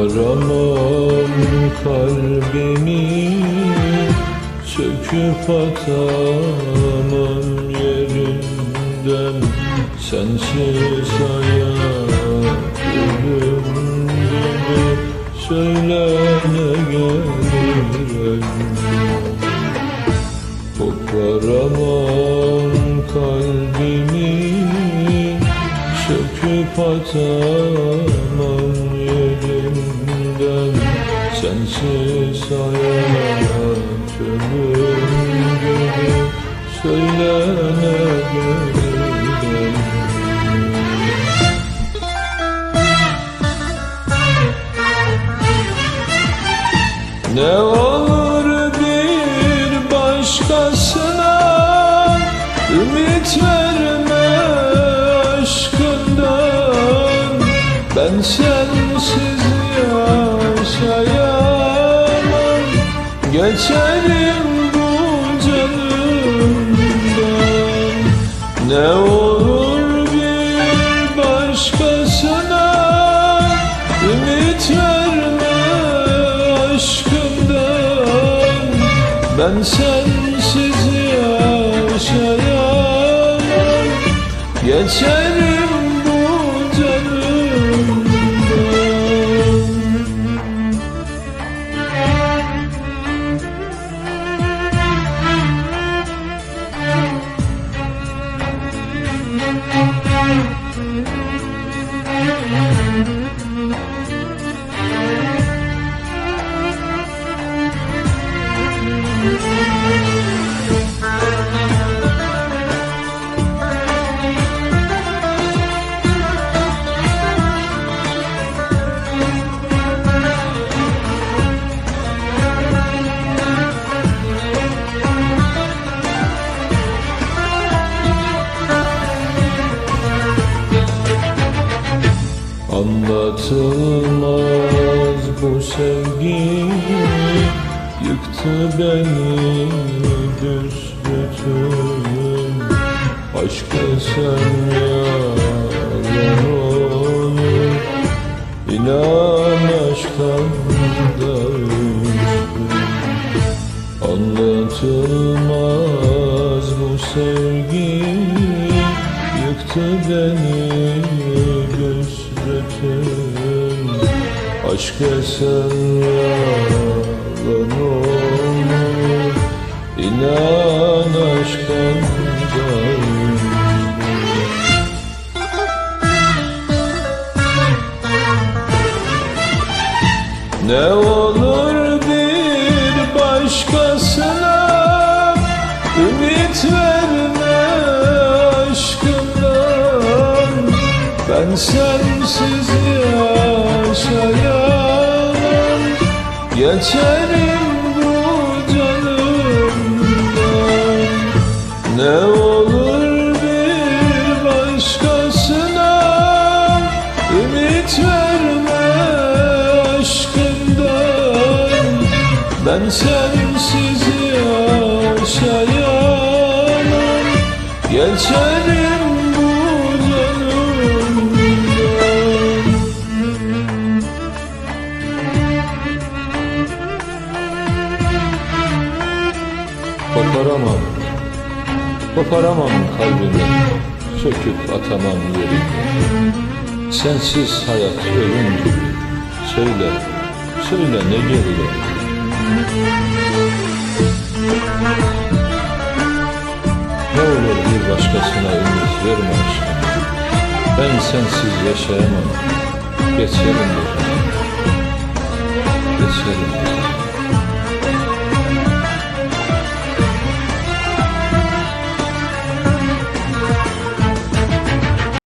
Koparamam kalbimi Söküp atamam yerinden. Sensiz hayat ölüm gibi Söyle ne gelir Koparamam kalbimi Söküp atamam Sensiz hayat ölüm gibi Söyle ne gelir Ne olur bir başkasına Ümit verme aşkından. Ben sensiz yaşayamam Geçerim bu canımdan. Ne olur bir başkasına Ümit verme aşkından Ben sensiz yaşayamam Geçerim time. Anlatılmaz bu sevgi Yıktı beni büsbütün Aşk esen yalan olur. İnan aşktan da üstün Anlatılmaz bu sevgi Yıktı beni Aşk esen yalan olur İnan aşktan üstün Ne olur bir başkasına Ümit verme aşkından Ben sensiz Geçerim bu canımdan Ne olur bir başkasına Ümit verme aşkından. Ben sensiz yaşayamam. Geçerim Koparamam, koparamam kalbimi Söküp atamam yerimi Sensiz hayat ölüm gibi. Söyle, söyle ne geliyor Ne olur bir başkasına ümit verme aşkım. Ben sensiz yaşayamam. Geçerim. Bir Geçerim. bir